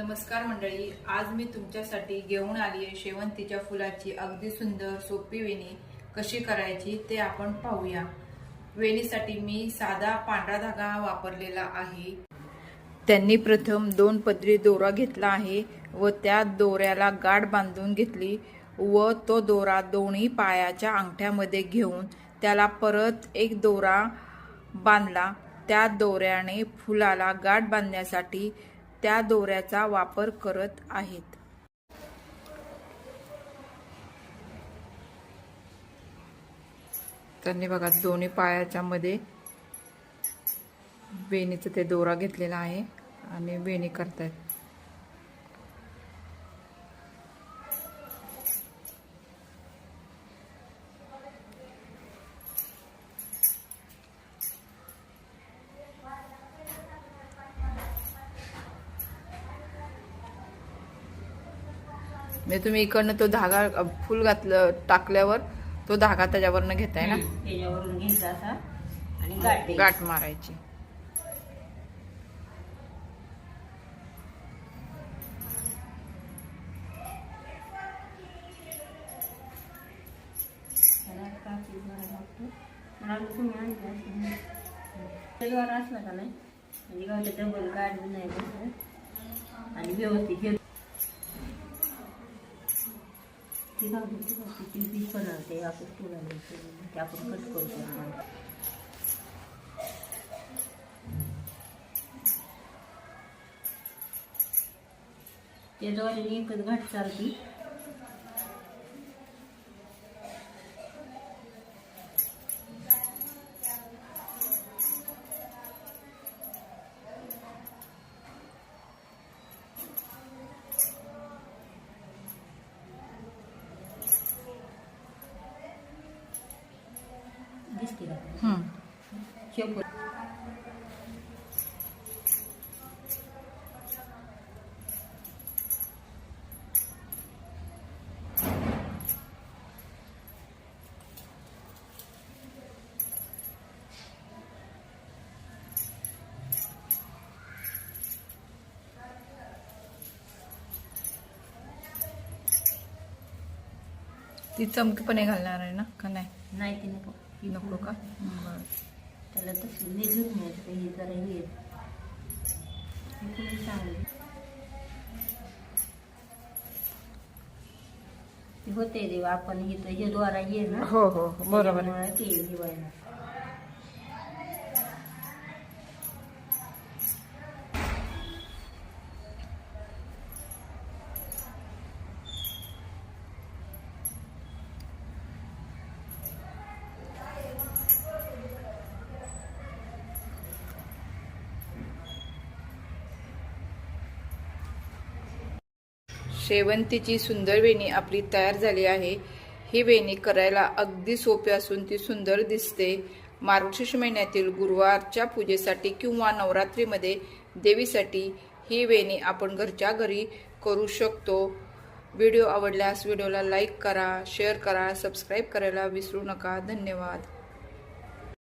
नमस्कार मंडळी आज मी तुमच्यासाठी घेऊन आली आहे शेवंतीच्या फुलाची अगदी सुंदर सोपी वेणी. कशी करायची ते आपण पाहूया. वेणीसाठी मी साधा पांढरा धागा वापरलेला आहे. त्यांनी प्रथम दोन पदरी दोरा घेतला आहे व त्या दोऱ्याला गाठ बांधून घेतली व तो दोरा दोन्ही पायाच्या अंगठ्यामध्ये घेऊन त्याला परत एक दोरा बांधला. त्या दोऱ्याने फुलाला गाठ बांधण्यासाठी त्या दोऱ्याचा वापर करत आहेत. त्यांनी बघा दोन्ही पायाच्या मध्ये वेणीचं ते दोरा घेतलेला आहे आणि वेणी करतायत. म्हणजे तुम्ही इकडनं तो धागा फुल घातलं टाकल्यावर तो धागा त्याच्यावरनं घेताय ना त्याच्यावरून घ्यायचा असा आणि गाठ द्यायची. गाठ मारायची असेल. का नाही म्हणजे गावच्या डबल गाठ नाही. आणि व्यवस्थित हे ती गावची ती ती पीस बनवते आपण तुला ते आपण कट करतो त्याच्यावर एकच घाट चालती. हम्म. शेपूट ती चमकीपणे घालणार आहे ना का नाही? नाही ती नको. ही नको का? बरं. त्याला तसं निजून घ्यायचं हे जरा हे तुम्ही चांगलं ते होते रे आपण तर हे द्वारा ये ना. हो हो बरोबर ते हे शेवंतीची सुंदर वेणी आपली तयार झाली आहे. ही वेणी करायला अगदी सोपी असून ती सुंदर दिसते. मार्गशीर्ष महिन्यातील गुरुवारच्या पूजेसाठी किंवा नवरात्रीमध्ये देवीसाठी ही वेणी आपण घरच्या घरी करू शकतो. व्हिडिओ आवडल्यास व्हिडिओला लाईक करा शेअर करा सबस्क्राईब करायला विसरू नका. धन्यवाद.